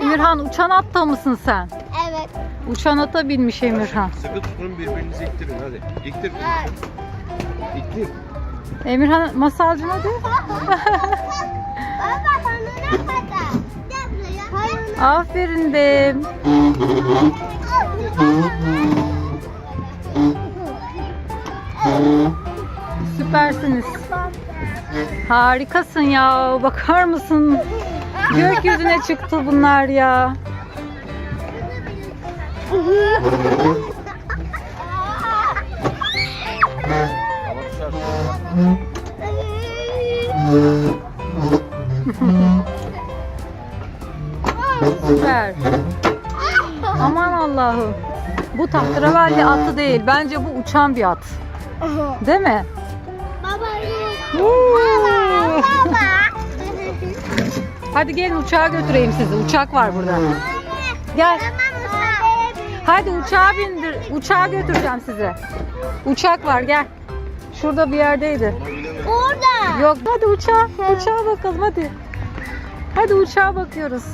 Emirhan uçan atta mısın sen? Evet. Uçan ata binmiş Emirhan. Sıkı tutun birbirinizi ittirin hadi. İttir. İttir. Emirhan masalcım hadi. Aferin de. Süpersiniz. Harikasın ya. Bakar mısın? Gökyüzüne çıktı bunlar ya. Süper. Aman Allah'ım. Bu tahterevalli atı değil. Bence bu uçan bir at. Değil mi? Hadi gelin uçağa götüreyim sizi. Uçak var burada. Gel. Hadi uçağa bindir. Uçağa götüreceğim sizi. Uçak var gel. Şurada bir yerdeydi. Orada. Yok hadi uçağa. Uçağa bakalım hadi. Hadi uçağa bakıyoruz.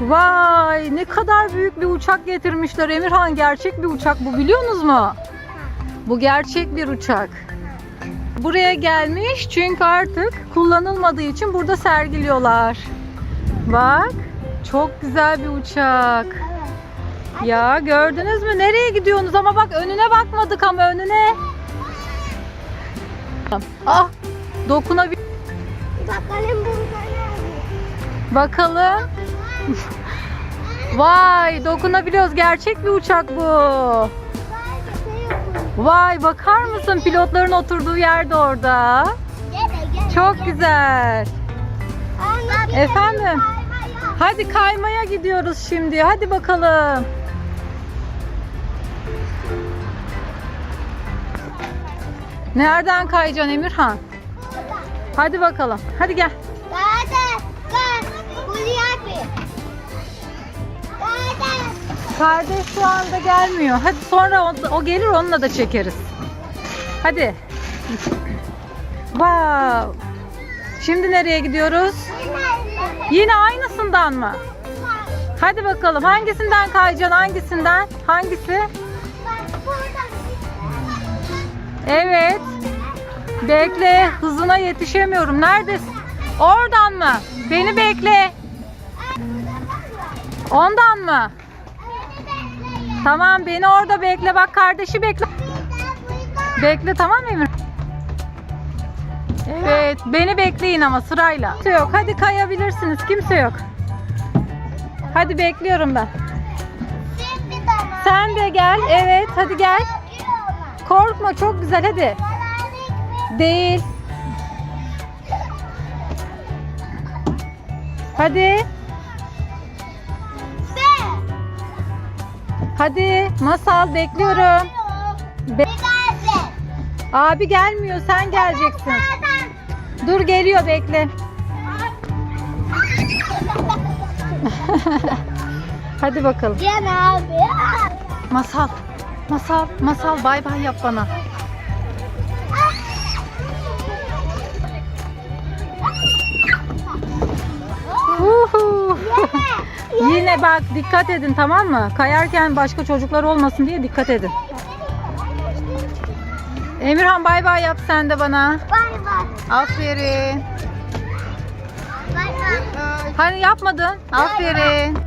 Vay ne kadar büyük bir uçak getirmişler Emirhan. Gerçek bir uçak bu biliyorsunuz mu? Bu gerçek bir uçak. Buraya gelmiş çünkü artık kullanılmadığı için burada sergiliyorlar. Bak çok güzel bir uçak. Ya gördünüz mü? Nereye gidiyorsunuz? Ama bak önüne bakmadık ama önüne. Ah dokunabil... Bakalım burada? Bakalım. Vay dokunabiliyoruz. Gerçek bir uçak bu. Vay bakar mısın pilotların oturduğu yer de orada. Çok güzel. Efendim? Hadi kaymaya gidiyoruz şimdi. Hadi bakalım. Nereden kayacaksın Emirhan? Hadi bakalım. Hadi gel. Kardeş şu anda gelmiyor. Hadi sonra o, o gelir onunla da çekeriz. Hadi. Wow. Şimdi nereye gidiyoruz? Yine aynısından mı? Hadi bakalım hangisinden kayacaksın hangisinden? Hangisi? Evet. Bekle hızına yetişemiyorum. Neredesin? Oradan mı? Beni bekle. Ondan mı? Tamam beni orada bekle bak kardeşi bekle. Bekle tamam Emir? Evet beni bekleyin ama sırayla. Kimse yok hadi kayabilirsiniz kimse yok. Hadi bekliyorum ben. Sen de gel evet hadi gel. Korkma çok güzel hadi. Değil. Hadi. Hadi masal bekliyorum. Be- Abi gelmiyor sen geleceksin. Dur geliyor bekle. Hadi bakalım. Can abi. Masal. Masal, masal bay bay yap bana. Yine bak dikkat edin tamam mı? Kayarken başka çocuklar olmasın diye dikkat edin. Emirhan bay bay yap sen de bana. Bay bay. Aferin. Bay bay. Hani yapmadın? Aferin.